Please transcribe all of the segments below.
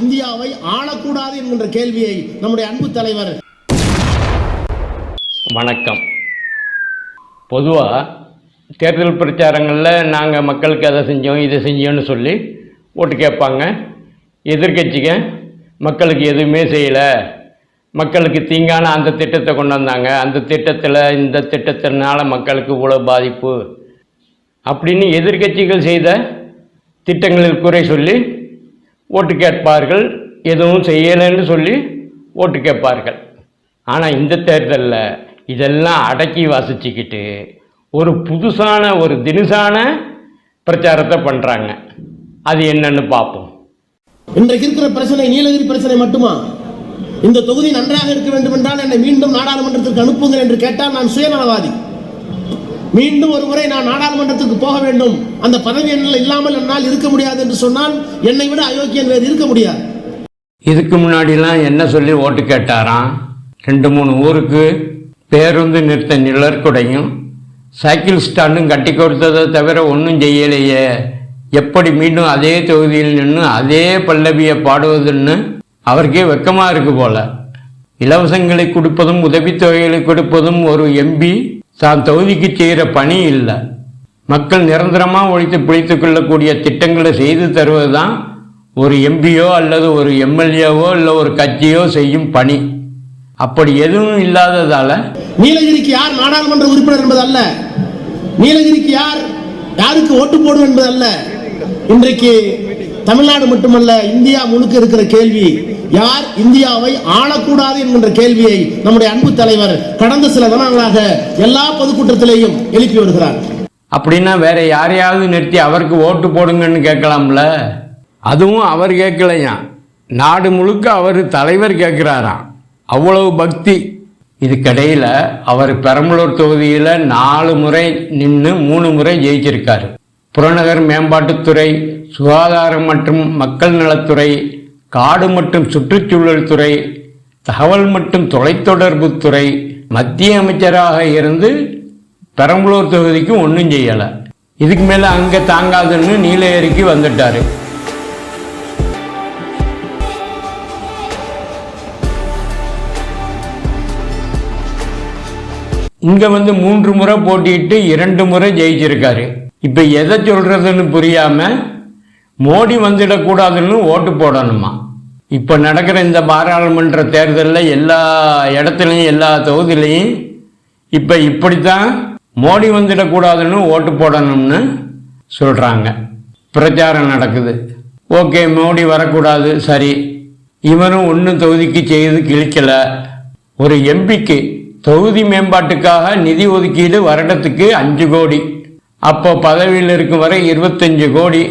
இந்தியாவை ஆளக்கூடாது என்கின்ற கேள்வியை நம்முடைய அன்பு தலைவர் வணக்கம். பொதுவாக தேர்தல் பிரச்சாரங்களில் நாங்கள் மக்களுக்கு அதை செஞ்சோம் இதை செஞ்சோம்னு சொல்லி ஓட்டு கேட்பாங்க. எதிர்கட்சிங்க மக்களுக்கு எதுவுமே செய்யலை. மக்களுக்கு தீங்கான அந்த திட்டத்தை கொண்டு வந்தாங்க. அந்த திட்டத்தில் இந்த திட்டத்தினால மக்களுக்கு இவ்வளோ பாதிப்பு. அப்படின்னு எதிர்க்கட்சிகள் செய்த திட்டங்களில் குறை சொல்லி ஓட்டு கேட்பார்கள் எதுவும் செய்யலைன்னு சொல்லி ஓட்டு கேட்பார்கள். ஆனால் இந்த தேர்தலில் இதெல்லாம் அடக்கி வாசிச்சுக்கிட்டு ஒரு புதுசான ஒரு தினுசான பிரச்சாரத்தை பண்ணுறாங்க அது என்னன்னு பார்ப்போம். இன்றைக்கு இருக்கிற பிரச்சனை நீலகிரி பிரச்சனை மட்டுமா? இந்த தொகுதி நன்றாக இருக்க வேண்டும் என்றால் என்னை மீண்டும் நாடாளுமன்றத்திற்கு அனுப்புங்கள் என்று கேட்டால் நான் சுயநலவாதி. மீண்டும் ஒரு முறை நான் நாடாளுமன்றத்துக்கு போக வேண்டும். அந்த பதவி எண்ணில் இல்லாமல் என்னால் இருக்க முடியாது என்று சொன்னால் என்னை விட அயோக்கியன் வேறு இருக்க முடியாது. இதுக்கு முன்னாடிலாம் என்ன சொல்லி ஓட்டு கேட்டாராம்? ரெண்டு மூணு ஊருக்கு பேருந்து நிறுத்த நிழற்குடையும் சைக்கிள் ஸ்டாண்டும் கட்டி கொடுத்ததை தவிர ஒன்றும் செய்யலையே. எப்படி மீண்டும் அதே தொகுதியில் நின்று அதே பல்லவியை பாடுவதுன்னு அவருக்கே வெக்கமாக இருக்கு போல. இலவசங்களை கொடுப்பதும் உதவித்தொகைகளை கொடுப்பதும் ஒரு எம்பி தான் தொகுதிக்கு செய்கிற பணி இல்லை. மக்கள் நிரந்தரமாக ஒழித்து பிடித்துக் கொள்ளக்கூடிய திட்டங்களை செய்து தருவது தான் ஒரு எம்பியோ அல்லது ஒரு எம்எல்ஏவோ இல்லை ஒரு கட்சியோ செய்யும் பணி. அப்படி எதுவும் இல்லாததால நீலகிரிக்கு யார் நாடாளுமன்ற உறுப்பினர் என்பது அல்ல நீலகிரிக்கு யார் யாருக்கு ஓட்டு போடும் என்பது அல்ல இன்றைக்கு தமிழ்நாடு மட்டுமல்ல இந்தியா முழுக்க இருக்கிற கேள்வி யார் இந்தியாவை ஆளக்கூடாது என்கின்ற கேள்வியை நம்முடைய அன்பு தலைவர் கடந்த சில தினங்களாக எல்லா பொதுக்கூட்டத்திலேயும் எழுப்பி வருகிறார். அப்படின்னா வேற யாரையாவது நிறுத்தி அவருக்கு ஓட்டு போடுங்கன்னு கேட்கலாம்ல? அதுவும் அவர் கேட்கலையா? நாடு முழுக்க அவர் தலைவர் கேட்குறாராம் அவ்வளவு பக்தி. இதுக்கிடையில் அவர் பெரம்பலூர் தொகுதியில் நாலு முறை நின்று மூணு முறை ஜெயிச்சிருக்காரு. புறநகர் மேம்பாட்டுத்துறை சுகாதாரம் மற்றும் மக்கள் நலத்துறை காடு மற்றும் சுற்றுச்சூழல் துறை தகவல் மற்றும் தொலைத்தொடர்புத்துறை மத்திய அமைச்சராக இருந்து பெரம்பலூர் தொகுதிக்கு ஒன்றும் செய்யலை. இதுக்கு மேலே அங்கே தாங்காதுன்னு நீலகிரிக்கு வந்துட்டார். இங்கே வந்து மூன்று முறை போட்டியிட்டு இரண்டு முறை ஜெயிச்சிருக்காரு. இப்போ எதை சொல்கிறதுன்னு புரியாமல் மோடி வந்துடக்கூடாதுன்னு ஓட்டு போடணுமா? இப்போ நடக்கிற இந்த பாராளுமன்ற தேர்தலில் எல்லா இடத்துலையும் எல்லா தொகுதியிலையும் இப்போ இப்படித்தான் மோடி வந்துடக்கூடாதுன்னு ஓட்டு போடணும்னு சொல்கிறாங்க பிரச்சாரம் நடக்குது. ஓகே மோடி வரக்கூடாது சரி. இவனும் ஒன்றும் தொகுதிக்கு செய்து கிழிக்கலை. ஒரு எம்பிக்கு தொகுதி மேம்பாட்டுக்காக நிதி ஒதுக்கீடு வருடத்துக்கு அஞ்சு கோடி. அப்போ பதவியில் இருக்கும் வரை இருபத்தஞ்சு கோடி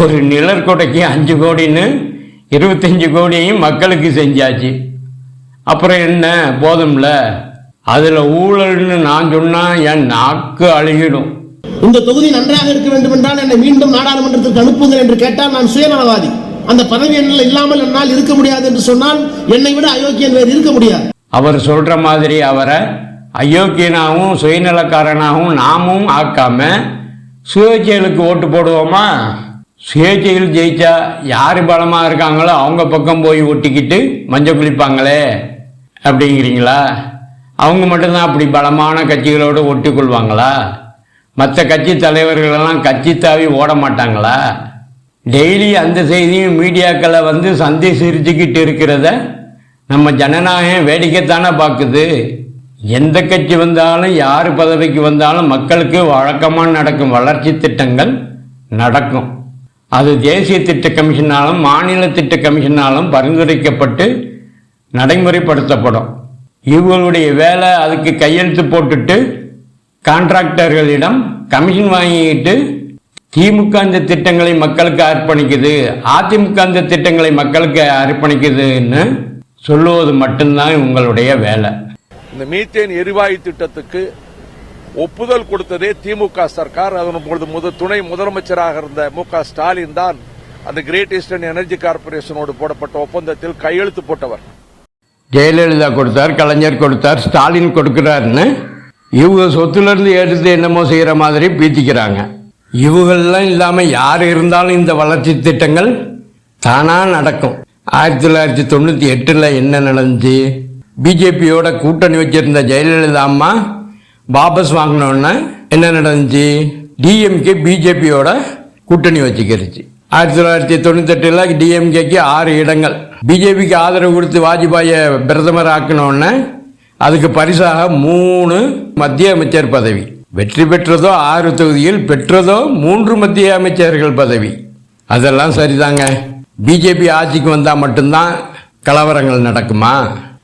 ஒரு நிழற்கொடைக்கு அஞ்சு கோடின்னு இருபத்தஞ்சு கோடியையும் மக்களுக்கு செஞ்சாச்சு. அப்புறம் என்ன போதும்ல? அதில் ஊழல்னு நான் சொன்னா என் நாக்கு அழுகிடும். இந்த தொகுதி நன்றாக இருக்க வேண்டும் என்றால் என்னை மீண்டும் நாடாளுமன்றத்திற்கு அனுப்புங்கள் என்று கேட்டால் நான் சுயநலவாதி. அந்த பதவி எண்ணில் இல்லாமல் என்னால் இருக்க முடியாது என்று சொன்னால் என்னை விட அயோக்கியன் வேறு இருக்க முடியாது. அவர் சொல்ற மாதிரி அவரை அயோக்கியனாகவும் சுயநலக்காரனாகவும் நாமும் ஆக்காம சுயேட்சைகளுக்கு ஓட்டு போடுவோமா? சுயேட்சைகள் ஜெயிச்சா யார் பலமாக இருக்காங்களோ அவங்க பக்கம் போய் ஒட்டிக்கிட்டு மஞ்சள் குளிப்பாங்களே அப்படிங்கிறீங்களா? அவங்க மட்டும்தான் அப்படி பலமான கட்சிகளோடு ஒட்டி கொள்வாங்களா மற்ற கட்சி தலைவர்களெல்லாம் கட்சி தாவி ஓட மாட்டாங்களா? டெய்லி அந்த செய்தியும் மீடியாக்களை வந்து சந்தி சிரிச்சுக்கிட்டு இருக்கிறத நம்ம ஜனநாயகம் வேடிக்கைத்தானே பார்க்குது. எந்த கட்சி வந்தாலும் யார் பதவிக்கு வந்தாலும் மக்களுக்கு வழக்கமாக நடக்கும் வளர்ச்சி திட்டங்கள் நடக்கும். அது தேசிய திட்ட கமிஷனாலும் மாநில திட்ட கமிஷனாலும் பரிந்துரைக்கப்பட்டு நடைமுறைப்படுத்தப்படும். இவங்களுடைய வேலை அதுக்கு கையெழுத்து போட்டுட்டு கான்ட்ராக்டர்களிடம் கமிஷன் வாங்கிட்டு திமுக இந்த திட்டங்களை மக்களுக்கு அர்ப்பணிக்குது அதிமுக இந்த திட்டங்களை மக்களுக்கு அர்ப்பணிக்குதுன்னு சொல்லுவது மட்டும்தான் உங்களுடைய வேலை. இந்த மீத்தேன் எரிவாயு திட்டத்துக்கு ஒப்புதல் கொடுத்ததே திமுக சர்க்கார். அதன் பொழுது முத துணை முதலமைச்சராக இருந்த மு க ஸ்டாலின் தான் அந்த கிரேட் ஈஸ்டர்ன் எனர்ஜி கார்பரேஷனோடு போடப்பட்ட ஒப்பந்தத்தில் கையெழுத்து போட்டவர். ஜெயலலிதா கொடுத்தார் கலைஞர் கொடுத்தார் ஸ்டாலின் கொடுக்கிறார்னு. இவங்க சொத்துல இருந்து எடுத்து என்னமோ செய்யற மாதிரி பீத்திக்கிறாங்க. இவங்கெல்லாம் இல்லாம யார் இருந்தாலும் இந்த வளர்ச்சி திட்டங்கள் தானாக நடக்கும். ஆயிரத்தி தொள்ளாயிரத்தி தொண்ணூற்றி எட்டில் என்ன நடந்துச்சு? பிஜேபியோட கூட்டணி வச்சிருந்த ஜெயலலிதா அம்மா வாபஸ் வாங்கினோடனே என்ன நடந்துச்சு? டிஎம்கே பிஜேபியோட கூட்டணி வச்சுக்கிருச்சு. ஆயிரத்தி தொள்ளாயிரத்தி தொண்ணூத்தெட்டில் டிஎம்கேக்கு ஆறு இடங்கள். பிஜேபிக்கு ஆதரவு கொடுத்து வாஜ்பாயை பிரதமர் ஆக்கினோடனே அதுக்கு பரிசாக மூணு மத்திய அமைச்சர் பதவி. வெற்றி பெற்றதோ ஆறு தொகுதியில் பெற்றதோ மூன்று மத்திய அமைச்சர்கள் பதவி. அதெல்லாம் சரிதாங்க. பிஜேபி ஆட்சிக்கு வந்தால் மட்டும்தான் கலவரங்கள் நடக்குமா?